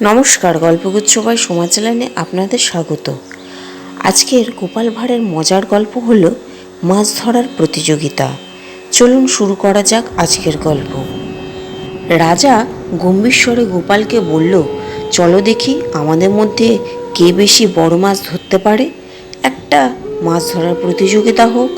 নমস্কার, গল্পগুচ্ছ বাই সমাজ চ্যানেলে আপনাদের স্বাগত। আজকের গোপাল ভাঁড়ের মজার গল্প হল মাছ ধরার প্রতিযোগিতা। চলুন শুরু করা যাক আজকের গল্প। রাজা গম্ভীরস্বরে গোপালকে বলল, চলো দেখি আমাদের মধ্যে কে বেশি বড় মাছ ধরতে পারে। একটা মাছ ধরার প্রতিযোগিতা হোক।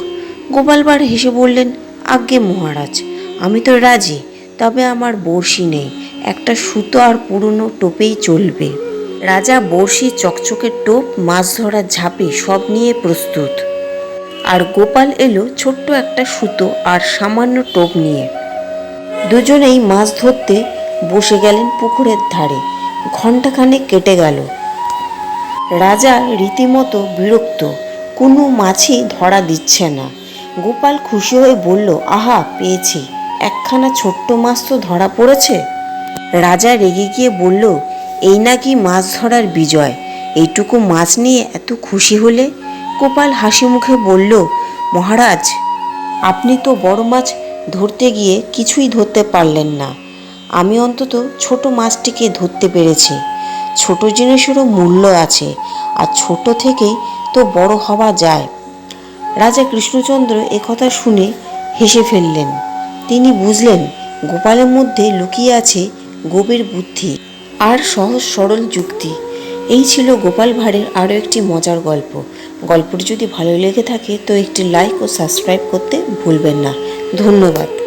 গোপাল ভাঁড় হেসে বললেন, আজ্ঞে মহারাজ, আমি তো রাজি, তবে আমার বড়শি নেই। একটা সুতো আর পুরনো টোপেই চলবে। রাজা বড়শি চকচকে টোপ, মাছ ধরার ঝাঁপে সব নিয়ে প্রস্তুত। আর গোপাল এলো ছোট্ট একটা সুতো আর সামান্য টোপ নিয়ে। দুজনেই মাছ ধরতে বসে গেলেন পুকুরের ধারে। ঘণ্টাখানেক কেটে গেল। রাজা রীতিমতো বিরক্ত, কোনো মাছই ধরা দিচ্ছে না। গোপাল খুশি হয়ে বলল, আহা, পেয়েছি। একখানা ছোট্ট মাছ তো ধরা পড়েছে? রাজা রেগে গিয়ে বলল, এই নাকি মাছ ধরার বিজয়। এইটুকু মাছ নিয়ে এত খুশি হলে? গোপাল হাসি মুখে বলল, মহারাজ, আপনি তো বড় মাছ ধরতে গিয়ে কিছুই ধরতে পারলেন না। আমি অন্তত ছোট মাছটিকে ধরতে পেরেছি। ছোট জিনিসেরও মূল্য আছে, আর ছোট থেকেই তো বড় হওয়া যায়। রাজা কৃষ্ণচন্দ্র একথা শুনে হেসে ফেললেন। তিনি বুঝলেন, গোপালের মধ্যে লুকিয়ে আছে গভীর বুদ্ধি আর সহজ সরল যুক্তি। এই ছিল গোপাল ভাঁড়ের আরও একটি মজার গল্প। গল্পটি যদি ভালো লেগে থাকে, তো একটি লাইক ও সাবস্ক্রাইব করতে ভুলবেন না। ধন্যবাদ।